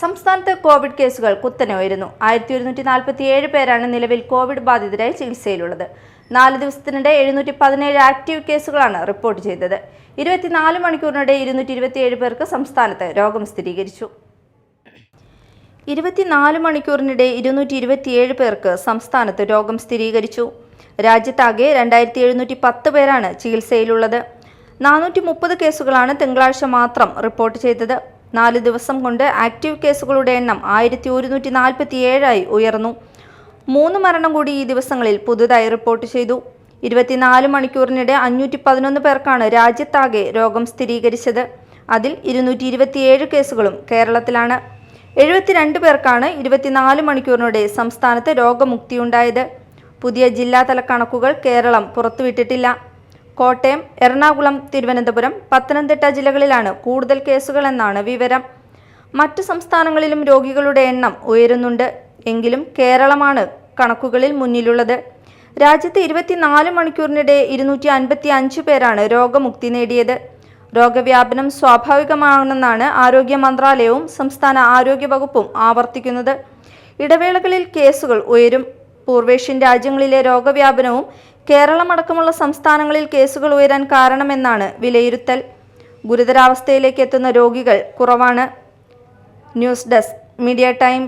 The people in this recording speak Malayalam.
സംസ്ഥാനത്ത് കോവിഡ് കേസുകൾ കുത്തനെ ഉയരുന്നു ആയിരത്തി ഒരുന്നൂറ്റി നാൽപ്പത്തി ഏഴ് പേരാണ് നിലവിൽ കോവിഡ് ബാധിതരായി ചികിത്സയിലുള്ളത്. നാല് ദിവസത്തിനിടെ എഴുന്നൂറ്റി പതിനേഴ് ആക്റ്റീവ് കേസുകളാണ് റിപ്പോർട്ട് ചെയ്തത്. ഇരുപത്തിനാല് മണിക്കൂറിനിടെ ഇരുന്നൂറ്റി ഇരുപത്തിയേഴ് പേർക്ക് സംസ്ഥാനത്ത് രോഗം സ്ഥിരീകരിച്ചു. ഇരുപത്തിനാല് മണിക്കൂറിനിടെ ഇരുന്നൂറ്റി ഇരുപത്തിയേഴ് പേർക്ക് സംസ്ഥാനത്ത് രോഗം സ്ഥിരീകരിച്ചു. രാജ്യത്താകെ രണ്ടായിരത്തി എഴുന്നൂറ്റി പത്ത് പേരാണ് ചികിത്സയിലുള്ളത്. നാനൂറ്റി മുപ്പത് കേസുകളാണ് തിങ്കളാഴ്ച മാത്രം റിപ്പോർട്ട് ചെയ്തത്. നാല് ദിവസം കൊണ്ട് ആക്റ്റീവ് കേസുകളുടെ എണ്ണം ആയിരത്തി ഒരുന്നൂറ്റി നാൽപ്പത്തി ഏഴായി ഉയർന്നു. മൂന്ന് മരണം കൂടി ഈ ദിവസങ്ങളിൽ പുതുതായി റിപ്പോർട്ട് ചെയ്തു. ഇരുപത്തിനാല് മണിക്കൂറിനിടെ അഞ്ഞൂറ്റി പതിനൊന്ന് പേർക്കാണ് രാജ്യത്താകെ രോഗം സ്ഥിരീകരിച്ചത്. അതിൽ ഇരുന്നൂറ്റി ഇരുപത്തിയേഴ് കേസുകളും കേരളത്തിലാണ്. എഴുപത്തിരണ്ട് പേർക്കാണ് ഇരുപത്തിനാല് മണിക്കൂറിനിടെ സംസ്ഥാനത്ത് രോഗമുക്തിയുണ്ടായത്. പുതിയ ജില്ലാതല കണക്കുകൾ കേരളം പുറത്തുവിട്ടിട്ടില്ല. കോട്ടയം എറണാകുളം തിരുവനന്തപുരം പത്തനംതിട്ട ജില്ലകളിലാണ് കൂടുതൽ കേസുകളെന്നാണ് വിവരം. മറ്റു സംസ്ഥാനങ്ങളിലും രോഗികളുടെ എണ്ണം ഉയരുന്നുണ്ട്. എങ്കിലും കേരളമാണ് കണക്കുകളിൽ മുന്നിലുള്ളത്. രാജ്യത്ത് ഇരുപത്തിനാല് മണിക്കൂറിനിടെ ഇരുന്നൂറ്റി അൻപത്തി അഞ്ച് പേരാണ് രോഗമുക്തി നേടിയത്. രോഗവ്യാപനം സ്വാഭാവികമാണെന്നാണ് ആരോഗ്യ മന്ത്രാലയവും സംസ്ഥാന ആരോഗ്യ വകുപ്പും ആവർത്തിക്കുന്നത്. ഇടവേളകളിൽ കേസുകൾ ഉയരും. പൂർവേഷ്യൻ രാജ്യങ്ങളിലെ രോഗവ്യാപനവും കേരളമടക്കമുള്ള സംസ്ഥാനങ്ങളിൽ കേസുകൾ ഉയരാൻ കാരണമെന്നാണ് വിലയിരുത്തൽ. ഗുരുതരാവസ്ഥയിലേക്ക് എത്തുന്ന രോഗികൾ കുറവാണ്. News desk media time.